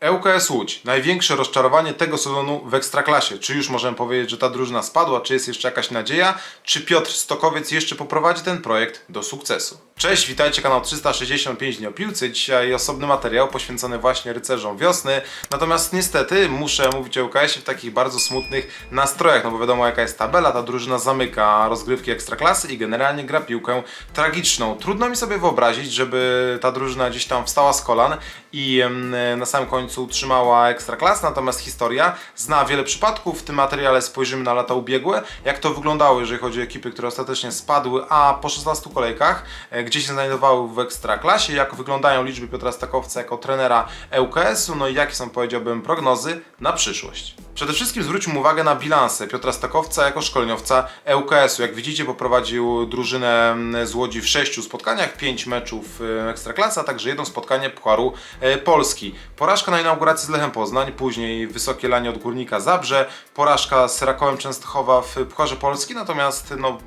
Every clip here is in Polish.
ŁKS Łódź. Największe rozczarowanie tego sezonu w Ekstraklasie. Czy już możemy powiedzieć, że ta drużyna spadła? Czy jest jeszcze jakaś nadzieja? Czy Piotr Stokowiec jeszcze poprowadzi ten projekt do sukcesu? Cześć, witajcie, kanał 365 Dni o Piłce. Dzisiaj osobny materiał poświęcony właśnie rycerzom wiosny. Natomiast niestety muszę mówić o ŁKS-ie w takich bardzo smutnych nastrojach, no bo wiadomo jaka jest tabela. Ta drużyna zamyka rozgrywki Ekstraklasy i generalnie gra piłkę tragiczną. Trudno mi sobie wyobrazić, żeby ta drużyna gdzieś tam wstała z kolan i na samym końcu utrzymała Ekstraklas, natomiast historia zna wiele przypadków. W tym materiale spojrzymy na lata ubiegłe, jak to wyglądało, jeżeli chodzi o ekipy, które ostatecznie spadły, a po 16 kolejkach, e, gdzie się znajdowały w Ekstraklasie, jak wyglądają liczby Piotra Stakowca jako trenera ŁKS-u, no i jakie są, powiedziałbym, prognozy na przyszłość. Przede wszystkim zwróćmy uwagę na bilansy Piotra Stakowca jako szkoleniowca ŁKS-u. Jak widzicie, poprowadził drużynę mm, z Łodzi w sześciu spotkaniach, pięć meczów e, Ekstraklasa, a także jedno spotkanie Pucharu e, Polski. Porażka na inauguracji z Lechem Poznań, później wysokie lanie od Górnika Zabrze, porażka z Rakowem Częstochowa w Pucharze Polski, natomiast no,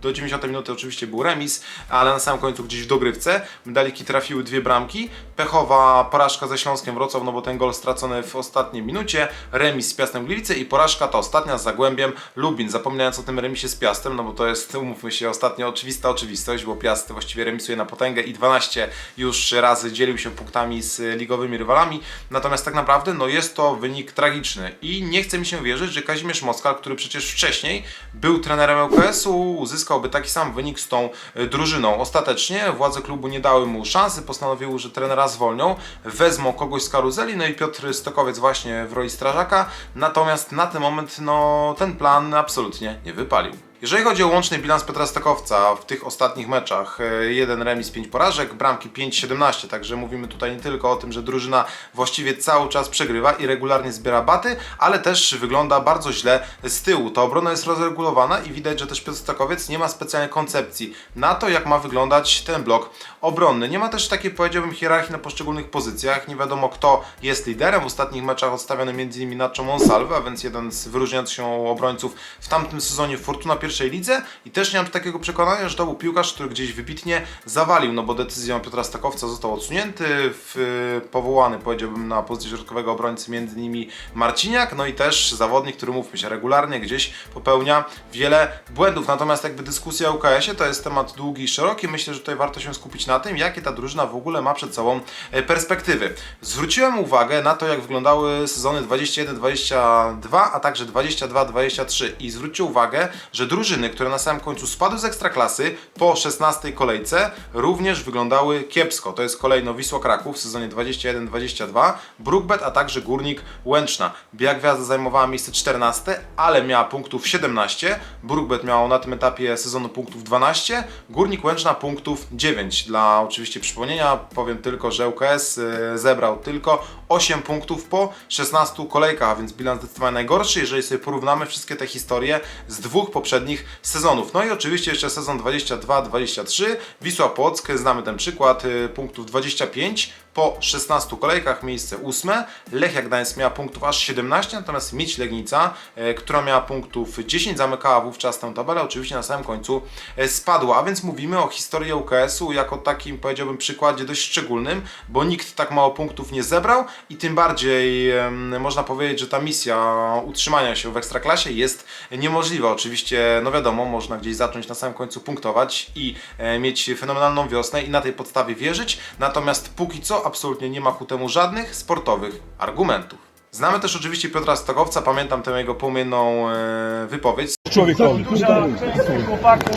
do 90 minuty oczywiście był remis, ale na samym końcu gdzieś w dogrywce medaliki trafiły dwie bramki. Pechowa porażka ze Śląskiem Wrocław, no bo ten gol stracony w ostatniej minucie. Remis z Piastem Gliwice i porażka ta ostatnia z Zagłębiem Lubin. Zapominając o tym remisie z Piastem, no bo to jest, umówmy się, ostatnio oczywista oczywistość, bo Piast właściwie remisuje na potęgę i 12 już razy dzielił się punktami z ligowymi rywalami. Natomiast tak naprawdę no jest to wynik tragiczny i nie chce mi się wierzyć, że Kazimierz Moskal, który przecież wcześniej był trenerem ŁKS-u, uzyskałby taki sam wynik z tą y, drużyną. Ostatecznie władze klubu nie dały mu szansy, postanowiły, że trenera zwolnią, wezmą kogoś z karuzeli, no i Piotr Stokowiec właśnie w roli strażaka. Natomiast na ten moment no, ten plan absolutnie nie wypalił. Jeżeli chodzi o łączny bilans Piotra Stakowca w tych ostatnich meczach, e, jeden remis, 5 porażek, bramki 5-17, także mówimy tutaj nie tylko o tym, że drużyna właściwie cały czas przegrywa i regularnie zbiera baty, ale też wygląda bardzo źle z tyłu. Ta obrona jest rozregulowana i widać, że też Piotr Stakowiec nie ma specjalnej koncepcji na to, jak ma wyglądać ten blok obronny. Nie ma też takiej, powiedziałbym, hierarchii na poszczególnych pozycjach. Nie wiadomo, kto jest liderem. W ostatnich meczach odstawiony m.in. Nacho Monsalve, a więc jeden z wyróżniających się obrońców w tamtym sezonie Fortuna pierwszej lidze i też nie mam takiego przekonania, że to był piłkarz, który gdzieś wybitnie zawalił, no bo decyzją Piotra Stakowca został odsunięty, w, powołany powiedziałbym na pozycję środkowego obrońcy między innymi Marciniak, no i też zawodnik, który mówmy się regularnie gdzieś popełnia wiele błędów, natomiast jakby dyskusja o UKS-ie to jest temat długi i szeroki, myślę, że tutaj warto się skupić na tym, jakie ta drużyna w ogóle ma przed sobą e, perspektywy. Zwróciłem uwagę na to, jak wyglądały sezony 21-22, a także 22-23 i zwróćcie uwagę, że drużyny, które na samym końcu spadły z Ekstraklasy po 16 kolejce również wyglądały kiepsko. To jest kolejno Wisła Kraków w sezonie 21-22, Brookbet, a także Górnik Łęczna. Biała Gwiazda zajmowała miejsce 14, ale miała punktów 17, Brookbet miał na tym etapie sezonu punktów 12, Górnik Łęczna punktów 9. Dla oczywiście przypomnienia powiem tylko, że ŁKS y, zebrał tylko 8 punktów po 16 kolejkach, a więc bilans zdecydowanie najgorszy, jeżeli sobie porównamy wszystkie te historie z dwóch poprzednich sezonów. No i oczywiście jeszcze sezon 22-23, Wisła Płock, znamy ten przykład, y, punktów 25 po 16 kolejkach, miejsce 8. Lechia Gdańsk miała punktów aż 17, natomiast Miedź Legnica, e, która miała punktów 10, zamykała wówczas tę tabelę, oczywiście na samym końcu e, spadła. A więc mówimy o historii UKS-u jako takim, powiedziałbym, przykładzie dość szczególnym, bo nikt tak mało punktów nie zebrał i tym bardziej można powiedzieć, że ta misja utrzymania się w Ekstraklasie jest niemożliwa. Oczywiście, no wiadomo, można gdzieś zacząć na samym końcu punktować i e, mieć fenomenalną wiosnę i na tej podstawie wierzyć, natomiast póki co absolutnie nie ma ku temu żadnych sportowych argumentów. Znamy też oczywiście Piotra Stokowca, pamiętam tę jego płomienną e, wypowiedź. człowiekowi. duża część tych chłopaków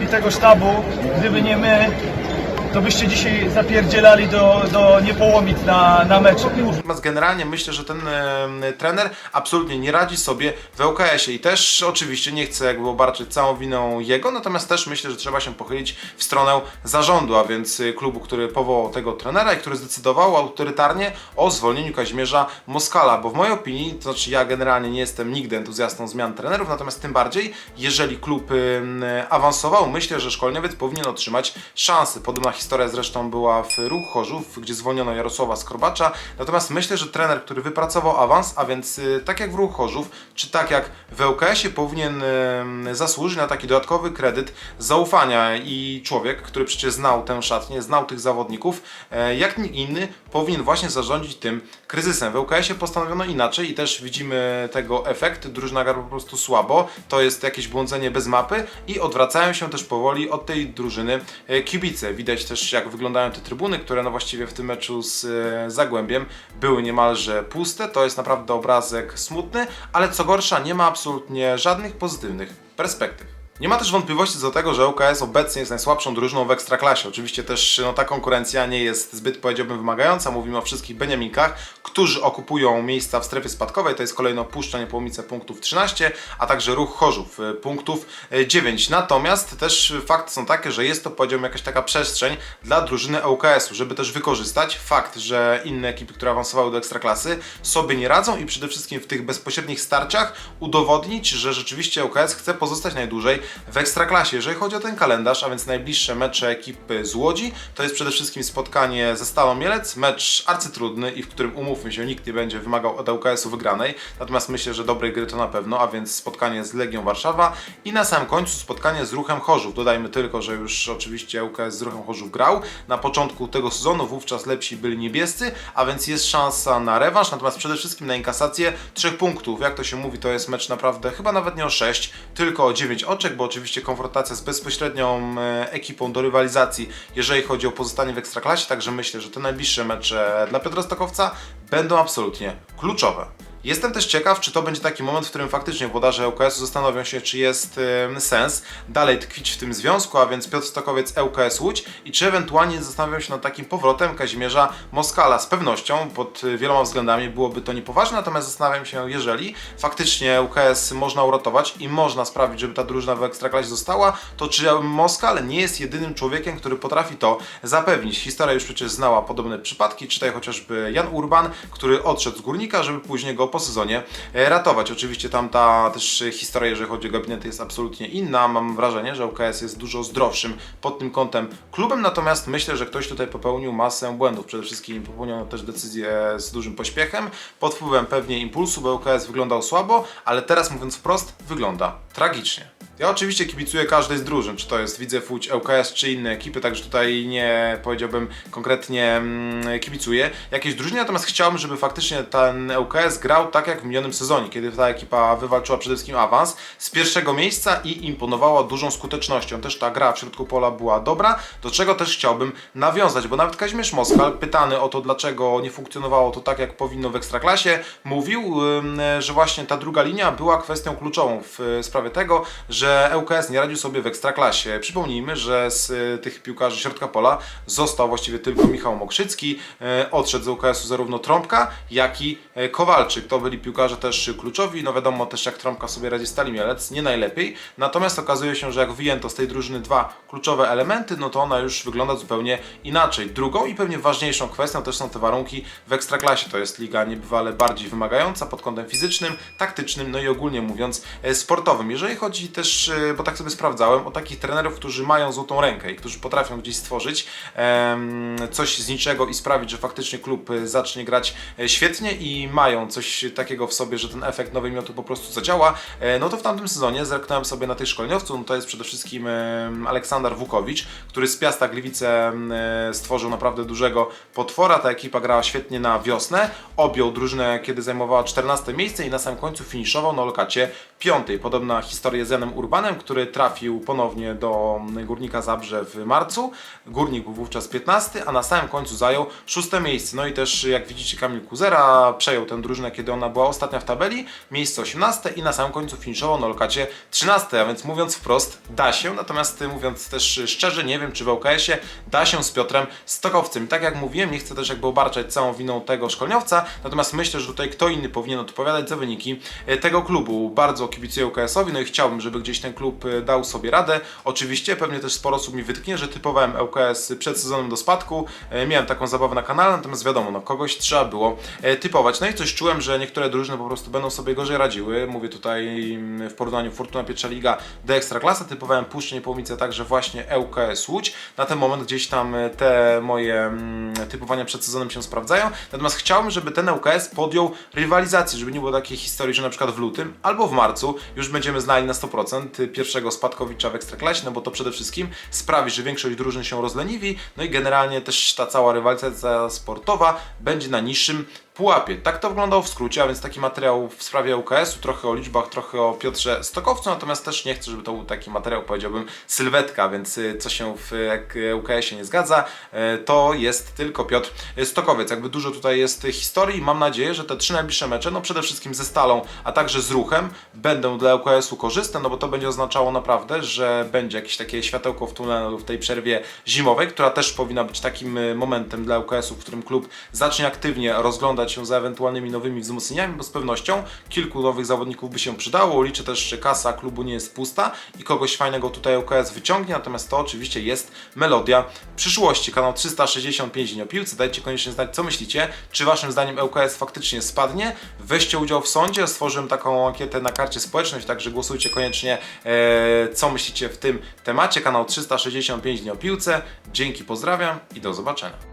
i tego sztabu, gdyby nie my, to byście dzisiaj zapierdzielali do, do niepołomic na, na meczu. Natomiast generalnie myślę, że ten e, trener absolutnie nie radzi sobie w ŁKS-ie i też oczywiście nie chcę jakby obarczyć całą winą jego, natomiast też myślę, że trzeba się pochylić w stronę zarządu, a więc e, klubu, który powołał tego trenera i który zdecydował autorytarnie o zwolnieniu Kazimierza Moskala, bo w mojej opinii, to znaczy ja generalnie nie jestem nigdy entuzjastą zmian trenerów, natomiast tym bardziej, jeżeli klub e, awansował, myślę, że szkoleniowiec powinien otrzymać szansę. Podobna historia zresztą była w Ruch Chorzów, gdzie zwolniono Jarosława Skorbacza. Natomiast myślę, że trener, który wypracował awans, a więc y, tak jak w Ruch Chorzów, czy tak jak w ŁKS-ie powinien y, zasłużyć na taki dodatkowy kredyt zaufania i człowiek, który przecież znał tę szatnię, znał tych zawodników, e, jak nikt inny powinien właśnie zarządzić tym kryzysem. W ŁKS-ie postanowiono inaczej i też widzimy tego efekt. Drużyna gra po prostu słabo, to jest jakieś błądzenie bez mapy i odwracają się też powoli od tej drużyny e, kibice. Widać też jak wyglądają te trybuny, które no właściwie w tym meczu z e, Zagłębiem były niemalże puste. To jest naprawdę obrazek smutny, ale co gorsza nie ma absolutnie żadnych pozytywnych perspektyw. Nie ma też wątpliwości co do tego, że ŁKS obecnie jest najsłabszą drużyną w Ekstraklasie. Oczywiście też no, ta konkurencja nie jest zbyt, powiedziałbym, wymagająca. Mówimy o wszystkich Beniaminkach, którzy okupują miejsca w strefie spadkowej. To jest kolejno Puszcza Niepołomice punktów 13, a także Ruch Chorzów y, punktów y, 9. Natomiast też fakty są takie, że jest to, powiedziałbym, jakaś taka przestrzeń dla drużyny ŁKS-u, żeby też wykorzystać fakt, że inne ekipy, które awansowały do Ekstraklasy sobie nie radzą i przede wszystkim w tych bezpośrednich starciach udowodnić, że rzeczywiście ŁKS chce pozostać najdłużej w Ekstraklasie. Jeżeli chodzi o ten kalendarz, a więc najbliższe mecze ekipy z Łodzi, to jest przede wszystkim spotkanie ze Stalą Mielec, mecz arcytrudny i w którym umówmy się, nikt nie będzie wymagał od ŁKS-u wygranej, natomiast myślę, że dobrej gry to na pewno, a więc spotkanie z Legią Warszawa i na samym końcu spotkanie z Ruchem Chorzów. Dodajmy tylko, że już oczywiście ŁKS z Ruchem Chorzów grał na początku tego sezonu, wówczas lepsi byli niebiescy, a więc jest szansa na rewanż, natomiast przede wszystkim na inkasację trzech punktów. Jak to się mówi, to jest mecz naprawdę chyba nawet nie o 6, tylko o 9 oczek, bo oczywiście konfrontacja z bezpośrednią e, ekipą do rywalizacji, jeżeli chodzi o pozostanie w Ekstraklasie, także myślę, że te najbliższe mecze dla Piotra Stokowca będą absolutnie kluczowe. Jestem też ciekaw, czy to będzie taki moment, w którym faktycznie włodarze ŁKS-u zastanowią się, czy jest sens dalej tkwić w tym związku, a więc Piotr Stokowiec ŁKS Łódź i czy ewentualnie zastanawiam się nad takim powrotem Kazimierza Moskala. Z pewnością pod y, wieloma względami byłoby to niepoważne, natomiast zastanawiam się, jeżeli faktycznie ŁKS można uratować i można sprawić, żeby ta drużyna w Ekstraklasie została, to czy Moskal nie jest jedynym człowiekiem, który potrafi to zapewnić. Historia już przecież znała podobne przypadki, czytaj chociażby Jan Urban, który odszedł z Górnika, żeby później go po sezonie e, ratować. Oczywiście tam ta też historia, jeżeli chodzi o gabinety jest absolutnie inna. Mam wrażenie, że UKS jest dużo zdrowszym pod tym kątem klubem, natomiast myślę, że ktoś tutaj popełnił masę błędów. Przede wszystkim popełniono też decyzję z dużym pośpiechem, pod wpływem pewnie impulsu, bo UKS wyglądał słabo, ale teraz mówiąc wprost, wygląda tragicznie. Ja oczywiście kibicuję każdej z drużyn, czy to jest Widzew Łódź, ŁKS, czy inne ekipy, także tutaj nie powiedziałbym konkretnie mm, kibicuję jakiejś drużynie, natomiast chciałbym, żeby faktycznie ten ŁKS grał tak jak w minionym sezonie, kiedy ta ekipa wywalczyła przede wszystkim awans z pierwszego miejsca i imponowała dużą skutecznością. Też ta gra w środku pola była dobra, do czego też chciałbym nawiązać, bo nawet Kazimierz Moskal, pytany o to, dlaczego nie funkcjonowało to tak, jak powinno w Ekstraklasie, mówił, że właśnie ta druga linia była kwestią kluczową w y, sprawie tego, że ŁKS nie radził sobie w Ekstraklasie. Przypomnijmy, że z y, tych piłkarzy środka pola został właściwie tylko Michał Mokrzycki, y, odszedł z ŁKS-u zarówno Trąbka, jak i Kowalczyk. To byli piłkarze też kluczowi, no wiadomo też jak Trąbka sobie radzi Stali Mielec, nie najlepiej. Natomiast okazuje się, że jak wyjęto z tej drużyny dwa kluczowe elementy, no to ona już wygląda zupełnie inaczej. Drugą i pewnie ważniejszą kwestią też są te warunki w Ekstraklasie. To jest liga niebywale bardziej wymagająca pod kątem fizycznym, taktycznym, no i ogólnie mówiąc e, sportowym. Jeżeli chodzi też, e, bo tak sobie sprawdzałem, o takich trenerów, którzy mają złotą rękę i którzy potrafią gdzieś stworzyć coś z niczego i sprawić, że faktycznie klub e, zacznie grać świetnie i mają coś takiego w sobie, że ten efekt nowej miotu po prostu zadziała, e, no to w tamtym sezonie zerknąłem sobie na tych szkoleniowców, no to jest przede wszystkim em, Aleksander Wukowicz, który z Piasta Gliwice e, stworzył naprawdę dużego potwora, ta ekipa grała świetnie na wiosnę, objął drużynę, kiedy zajmowała 14 miejsce i na samym końcu finiszował na lokacie piątej. Podobna historia z Janem Urbanem, który trafił ponownie do Górnika Zabrze w marcu. Górnik był wówczas 15, a na samym końcu zajął szóste miejsce. No i też, jak widzicie, Kamil Kuzera przejął tę drużynę, kiedy ona była ostatnia w tabeli, miejsce 18 i na samym końcu finiszował na lokacie 13, a więc mówiąc wprost, da się. Natomiast y, mówiąc też szczerze, nie wiem, czy w ŁKS-ie da się z Piotrem Stokowcem. I tak jak mówiłem, nie chcę też jakby obarczać całą winą tego szkoleniowca, natomiast myślę, że tutaj kto inny powinien odpowiadać za wyniki y, tego klubu. Bardzo kibicuję ŁKS-owi, no i chciałbym, żeby gdzieś ten klub y, dał sobie radę. Oczywiście pewnie też sporo osób mi wytknie, że typowałem ŁKS przed sezonem do spadku. E, Miałem taką zabawę na kanale, natomiast wiadomo, no kogoś trzeba było e, typować. No i coś czułem, że niektóre drużyny po prostu będą sobie gorzej radziły. Mówię tutaj mm, w porównaniu Fortuna Pietrza Liga do Ekstraklasa. Typowałem Puszczę Niepołomice, także właśnie ŁKS Łódź. Na ten moment gdzieś tam e, te moje mm, typowania przed sezonem się sprawdzają. Natomiast chciałbym, żeby ten ŁKS podjął rywalizację, żeby nie było takiej historii, że na przykład w lutym albo w marcu już będziemy znali na 100% pierwszego spadkowicza w Ekstraklasie, no bo to przede wszystkim sprawi, że większość drużyn się rozleniwi, no i generalnie też ta cała rywalizacja sportowa będzie na niższym pułapie. Tak to wyglądało w skrócie, a więc taki materiał w sprawie UKS-u, trochę o liczbach, trochę o Piotrze Stokowcu, natomiast też nie chcę, żeby to był taki materiał, powiedziałbym, sylwetka, więc y, co się w UKS-ie nie zgadza, y, to jest tylko Piotr Stokowiec. Jakby dużo tutaj jest historii mam nadzieję, że te trzy najbliższe mecze, no przede wszystkim ze Stalą, a także z Ruchem, będą dla UKS-u korzystne, no bo to będzie oznaczało naprawdę, że będzie jakieś takie światełko w tunelu w tej przerwie zimowej, która też powinna być takim y, momentem dla UKS-u, w którym klub zacznie aktywnie rozglądać się za ewentualnymi nowymi wzmocnieniami, bo z pewnością kilku nowych zawodników by się przydało. Liczę też, że kasa klubu nie jest pusta i kogoś fajnego tutaj UKS wyciągnie, natomiast to oczywiście jest melodia przyszłości. Kanał 365 Dni o Piłce. Dajcie koniecznie znać, co myślicie. Czy waszym zdaniem ŁKS faktycznie spadnie? Weźcie udział w sądzie. Stworzyłem taką ankietę na karcie społeczność, także głosujcie koniecznie, e, co myślicie w tym temacie. Kanał 365 Dni o Piłce. Dzięki, pozdrawiam i do zobaczenia.